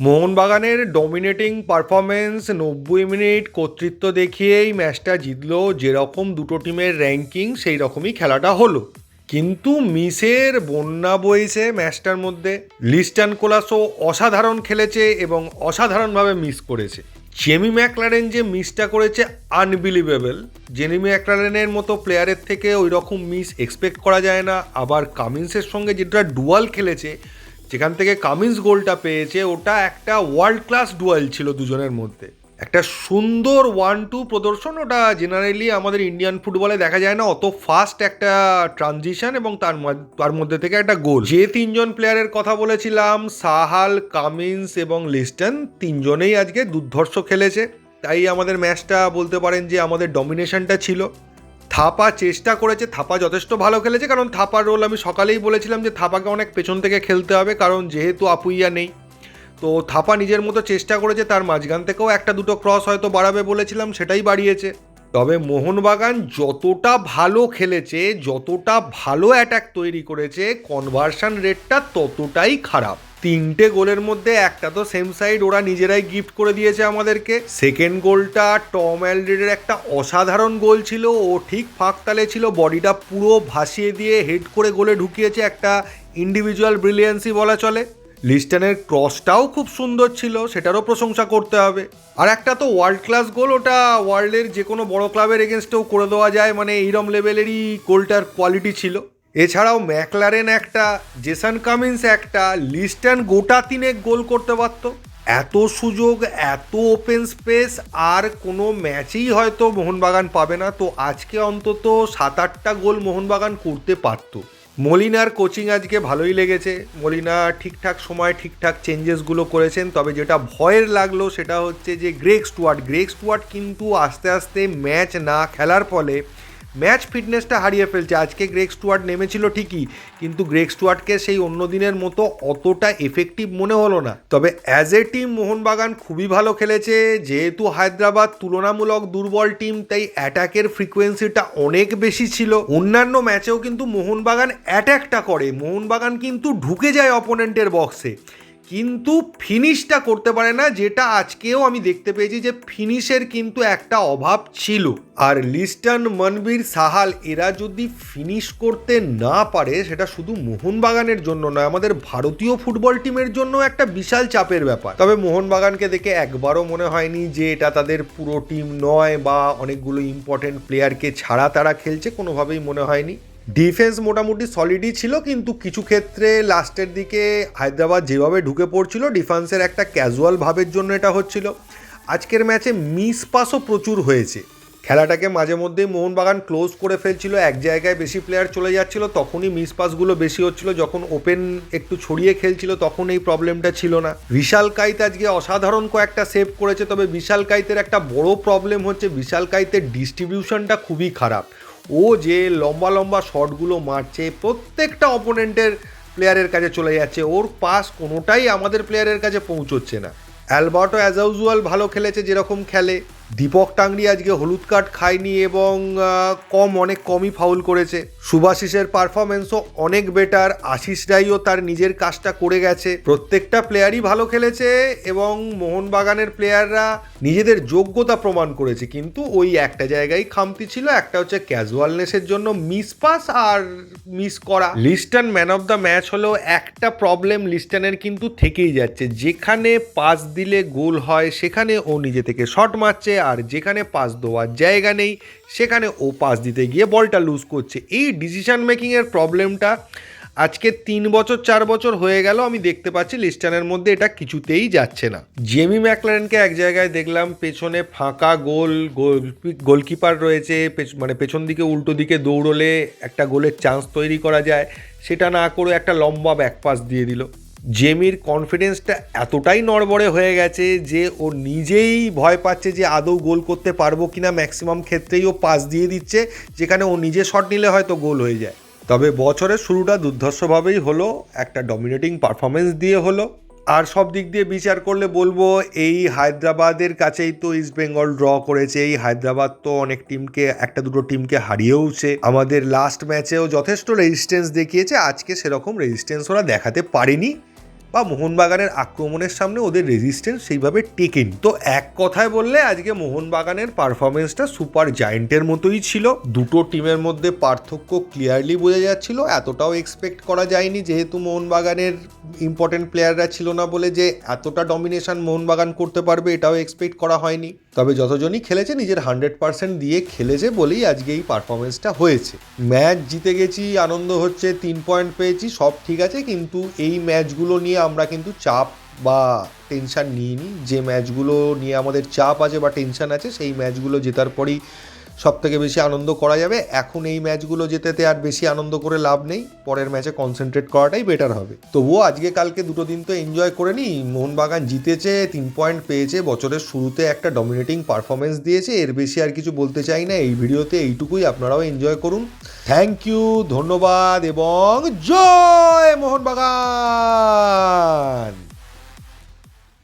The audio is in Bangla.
মোহনবাগানের ডমিনেটিং পারফরমেন্স নব্বই মিনিট কর্তৃত্ব দেখিয়েই ম্যাচটা জিতলো যেরকম দুটো টিমের র্যাঙ্কিং সেই রকমই খেলাটা হলো। কিন্তু মিসের বন্যা বইছে ম্যাচটার মধ্যে। লিস্টান কোলাসও অসাধারণ খেলেছে এবং অসাধারণভাবে মিস করেছে। জেমি ম্যাকলারেন যে মিসটা করেছে আনবিলিভেবল জেমি ম্যাকলারেনের মতো প্লেয়ারের থেকে ওই রকম মিস এক্সপেক্ট করা যায় না। আবার কামিন্সের সঙ্গে যেটা ডুয়াল খেলেছে যেখান থেকে কামিন্স গোলটা পেয়েছে, ওটা একটা ওয়ার্ল্ড ক্লাস ডুয়েল ছিল দুজনের মধ্যে। একটা সুন্দর ওয়ান টু প্রদর্শন, ওটা জেনারেলি আমাদের ইন্ডিয়ান ফুটবলে দেখা যায় না, অত ফাস্ট একটা ট্রানজিশন এবং তার তার মধ্যে থেকে একটা গোল। যে তিনজন প্লেয়ারের কথা বলেছিলাম, সাহাল কামিন্স এবং লিস্টন, তিনজনেই আজকে দুর্ধর্ষ খেলেছে। তাই আমাদের ম্যাচটা বলতে পারেন যে আমাদের ডমিনেশনটা ছিল। থাপা চেষ্টা করেছে, থাপা যথেষ্ট ভালো খেলেছে, কারণ থাপার রোল আমি সকালেই বলেছিলাম যে থাপাকে অনেক পেছন থেকে খেলতে হবে, কারণ যেহেতু আপুইয়া নেই, তো থাপা নিজের মতো চেষ্টা করেছে, তার মাঝখান থেকেও একটা দুটো ক্রস হয়তো বাড়াবে বলেছিলাম, সেটাই বাড়িয়েছে। তবে মোহনবাগান যতটা ভালো খেলেছে, যতটা ভালো অ্যাটাক তৈরি করেছে কনভার্সন রেটটা ততটাই খারাপ। তিনটে গোলের মধ্যে একটা তো সেম সাইড ওরা নিজেরাই গিফট করে দিয়েছে আমাদেরকে। সেকেন্ড গোলটা টম অ্যালড্রেডের একটা অসাধারণ গোল ছিল। ও ঠিক ফাঁক তালে ছিল, বডিটা পুরো ভাসিয়ে দিয়ে হেড করে গোলে ঢুকিয়েছে একটা ইন্ডিভিজুয়াল ব্রিলিয়েন্সি বলা চলে। লিস্টনের ক্রসটাও খুব সুন্দর ছিল, সেটারও প্রশংসা করতে হবে। আর একটা তো ওয়ার্ল্ড ক্লাস গোল ওটা ওয়ার্ল্ডের যে কোনো বড় ক্লাবের এগেনস্টেও করে দেওয়া যায় মানে এইরম লেভেলেরই গোলটার কোয়ালিটি ছিল। এছাড়াও ম্যাকলারেন একটা জেসান কামিন্স একটা লিস্টন গোটা তিনেক গোল করতে পারতো। এত সুযোগ, এত ওপেন স্পেস আর কোনো ম্যাচেই হয়তো মোহনবাগান পাবে না। তো আজকে অন্তত সাত আটটা গোল মোহনবাগান করতে পারতো। মলিনার কোচিং আজকে ভালোই লেগেছে। মলিনা ঠিকঠাক সময় ঠিকঠাক চেঞ্জেসগুলো করেছেন, তবে যেটা ভয়ের লাগল সেটা হচ্ছে যে গ্রেক স্টুয়ার্ট গ্রেক স্টুয়ার্ট কিন্তু আস্তে আস্তে ম্যাচ না খেলার ফলে ম্যাচ ফিটনেসটা হারিয়ে ফেলছে। আজকে গ্রেক স্টুয়ার্ট নেমেছিল ঠিকই, কিন্তু গ্রেক স্টুয়ার্টকে সেই অন্য দিনের মতো অতটা এফেক্টিভ মনে হলো না। তবে অ্যাজ এ টিম মোহনবাগান খুবই ভালো খেলেছে, যেহেতু হায়দ্রাবাদ তুলনামূলক দুর্বল টিম তাই অ্যাটাকের ফ্রিকোয়েন্সিটা অনেক বেশি ছিল। অন্যান্য ম্যাচেও কিন্তু মোহনবাগান অ্যাট্যাকটা করে। মোহনবাগান কিন্তু ঢুকে যায় অপোনেন্টের বক্সে কিন্তু ফিনিশটা করতে পারে না, যেটা আজকেও আমি দেখতে পেয়েছি যে ফিনিশের কিন্তু একটা অভাব ছিল। আর লিস্টন মনবীর সাহাল, এরা যদি ফিনিশ করতে না পারে, সেটা শুধু মোহনবাগানের জন্য নয়, আমাদের ভারতীয় ফুটবল টিমের জন্য একটা বিশাল চাপের ব্যাপার। তবে মোহনবাগানকে দেখে একবারও মনে হয়নি যে এটা তাদের পুরো টিম নয় বা অনেকগুলো ইম্পর্টেন্ট প্লেয়ারকে ছাড়া তারা খেলছে, কোনোভাবেই মনে হয়নি। ডিফেন্স মোটামুটি সলিডই ছিল, কিন্তু কিছু ক্ষেত্রে লাস্টের দিকে হায়দ্রাবাদ যেভাবে ঢুকে পড়ছিল, ডিফেন্সের একটা ক্যাজুয়াল ভাবের জন্য এটা হচ্ছিল। আজকের ম্যাচে মিস পাসও প্রচুর হয়েছে। খেলাটাকে মাঝে মধ্যেই মোহনবাগান ক্লোজ করে ফেলছিল, এক জায়গায় বেশি প্লেয়ার চলে যাচ্ছিল, তখনই মিস পাসগুলো বেশি হচ্ছিল, যখন ওপেন একটু ছড়িয়ে খেলছিল, তখন এই প্রবলেমটা ছিল না। বিশাল কাইত আজকে অসাধারণ কয়েকটা সেভ করেছে, তবে বিশাল কাইতের একটা বড় প্রবলেম হচ্ছে, বিশাল কাইতের ডিস্ট্রিবিউশনটা খুবই খারাপ। ও যে লম্বা লম্বা শটগুলো মারছে, প্রত্যেকটা অপোনেন্টের প্লেয়ারের কাছে চলে যাচ্ছে। ওর পাস কোনোটাই আমাদের প্লেয়ারের কাছে পৌঁছচ্ছে না। অ্যালবার্টো অ্যাজ ইউজুয়াল ভালো খেলেছে, যেরকম খেলে। দীপক টাংরি আজকে হলুদ কার্ড খায়নি এবং কম, অনেক কমই ফাউল করেছে। সুভাশিসের পারফরমেন্সও অনেক বেটার আশিস রাইও তার নিজের কাজটা করে গেছে। প্রত্যেকটা প্লেয়ারই ভালো খেলেছে এবং মোহনবাগানের প্লেয়াররা নিজেদের যোগ্যতা প্রমাণ করেছে। কিন্তু ওই একটা জায়গায় খামতি ছিল, একটা হচ্ছে ক্যাজুয়ালনেসের জন্য মিস পাস আর মিস করা। Liston man of the match হলেও একটা প্রবলেম লিস্টনের কিন্তু থেকেই যাচ্ছে। যেখানে পাস দিলে গোল হয়, সেখানে ও নিজে থেকে শট মারছে আর যেখানে পাস দেওয়ার জায়গা নেই, সেখানে ও পাস দিতে গিয়ে বলটা লুজ করছে। এই ডিসিশন মেকিংয়ের প্রবলেমটা আজকে তিন বছর, চার বছর হয়ে গেল, আমি দেখতে পাচ্ছি লিস্টানের মধ্যে এটা কিছুতেই যাচ্ছে না। জেমি ম্যাকলারেনকে এক জায়গায় দেখলাম, পেছনে ফাঁকা গোল গোল, গোলকিপার রয়েছে মানে পেছন দিকে, উল্টো দিকে দৌড়লে একটা গোলের চান্স তৈরি করা যায়। সেটা না করে একটা লম্বা ব্যাকপাস দিয়ে দিল। জেমির কনফিডেন্সটা এতটাই নড়বড়ে হয়ে গেছে যে ও নিজেই ভয় পাচ্ছে যে আদৌ গোল করতে পারব কি না ম্যাক্সিমাম ক্ষেত্রেই ও পাস দিয়ে দিচ্ছে, যেখানে ও নিজে শট নিলে হয়তো গোল হয়ে যায়। তবে বছরের শুরুটা দুর্ধর্ষভাবেই হলো, একটা ডমিনেটিং পারফরমেন্স দিয়ে হলো। আর সব দিক দিয়ে বিচার করলে বলব, এই হায়দ্রাবাদের কাছেই তো ইস্ট বেঙ্গল ড্র করেছে, এই হায়দ্রাবাদ তো অনেক টিমকে একটা দুটো টিমকে হারিয়েওছে। আমাদের লাস্ট ম্যাচেও যথেষ্ট রেজিস্ট্যান্স দেখিয়েছে, আজকে সেরকম রেজিস্ট্যান্স ওরা দেখাতে পারেনি। বা মোহনবাগানের আক্রমণের সামনে ওদের রেজিস্ট্যান্স সেইভাবে টেকেনি। তো এক কথায় বললে, আজকে মোহনবাগানের পারফরমেন্সটা সুপার জায়েন্টের মতোই ছিল। দুটো টিমের মধ্যে পার্থক্য ক্লিয়ারলি বোঝা যাচ্ছিল। এতটাও এক্সপেক্ট করা যায়নি যেহেতু মোহনবাগানের ইম্পর্টেন্ট প্লেয়াররা ছিল না বলে যে এতটা ডমিনেশন মোহনবাগান করতে পারবে, এটাও এক্সপেক্ট করা হয়নি। তবে যতজনই খেলেছে নিজের হান্ড্রেড পার্সেন্ট দিয়ে খেলেছে বলেই আজকে এই পারফরমেন্সটা হয়েছে। ম্যাচ জিতে গেছি, আনন্দ হচ্ছে, তিন পয়েন্ট পেয়েছি, সব ঠিক আছে, কিন্তু এই ম্যাচগুলো নিয়ে আমরা কিন্তু চাপ বা টেনশন নিইনি। যে ম্যাচগুলো নিয়ে আমাদের চাপ আছে বা টেনশান আছে, সেই ম্যাচগুলো জেতার পরেই সব থেকে বেশি আনন্দ করা যাবে। এখন এই ম্যাচগুলো জেতেতে আর বেশি আনন্দ করে লাভ নেই। পরের ম্যাচে কনসেন্ট্রেট করাটাই বেটার হবে। তবুও আজকে কালকে দুটো দিন তো এনজয় করে নি মোহনবাগান জিতেছে, তিন পয়েন্ট পেয়েছে, বছরের শুরুতে একটা ডমিনেটিং পারফরমেন্স দিয়েছে। এর বেশি আর কিছু বলতে চাই না। এই ভিডিওতে এইটুকুই। আপনারাও এনজয় করুন। থ্যাংক ইউ ধন্যবাদ এবং জয় মোহনবাগান!